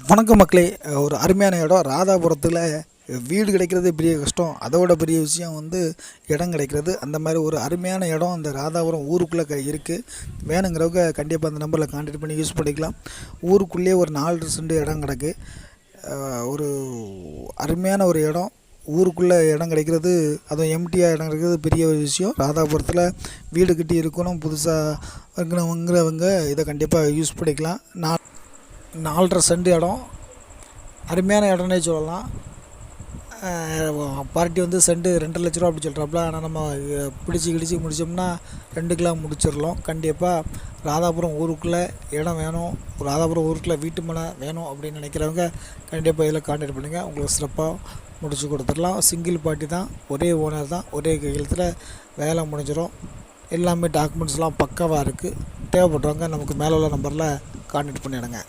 வணக்கம் மக்களே. ஒரு அருமையான இடம். ராதாபுரத்தில் வீடு கிடைக்கிறது பெரிய கஷ்டம். அதோட பெரிய விஷயம் வந்து இடம் கிடைக்கிறது. அந்த மாதிரி ஒரு அருமையான இடம் அந்த ராதாபுரம் ஊருக்குள்ளே க இருக்குது வேணுங்கிறவங்க கண்டிப்பாக அந்த நம்பரில் கான்டாக்ட் பண்ணி யூஸ் பண்ணிக்கலாம். ஊருக்குள்ளேயே ஒரு நாலு சென்ட் இடம் கிடக்கு. ஒரு அருமையான ஒரு இடம். ஊருக்குள்ளே இடம் கிடைக்கிறது அதுவும் எம்டியாக இடம் கிடைக்கிறது பெரிய ஒரு விஷயம். ராதாபுரத்தில் வீடு கட்டி இருக்கணும் புதுசாக வாங்கினவங்கிறவங்க இதை கண்டிப்பாக யூஸ் பண்ணிக்கலாம். நான் நாலரை சென்ட் இடம். அருமையான இடம்னே சொல்லலாம். பார்ட்டி வந்து செண்டு ரெண்டு லட்ச ரூபா அப்படி சொல்கிறாப்புல ஆனால் நம்ம பிடிச்சி கிடிச்சி முடித்தோம்னா ரெண்டு கிலோ முடிச்சிடலாம் கண்டிப்பாக ராதாபுரம் ஊருக்குள்ளே இடம் வேணும். ராதாபுரம் ஊருக்குள்ளே வீட்டு மனை வேணும் அப்படின்னு நினைக்கிறவங்க கண்டிப்பாக இதில் கான்டாக்ட் பண்ணுங்கள் உங்களுக்கு சிறப்பாக முடிச்சு கொடுத்துடலாம். சிங்கிள் பார்ட்டி தான். ஒரே ஓனர் தான். ஒரே கையெழுத்தில் வேலை முடிஞ்சிடும். எல்லாமே டாக்குமெண்ட்ஸ்லாம் பக்காவாக இருக்குது தேவைப்படுறவங்க நமக்கு மேலே உள்ள நம்பரில் கான்டாக்ட் பண்ணிவிடுங்க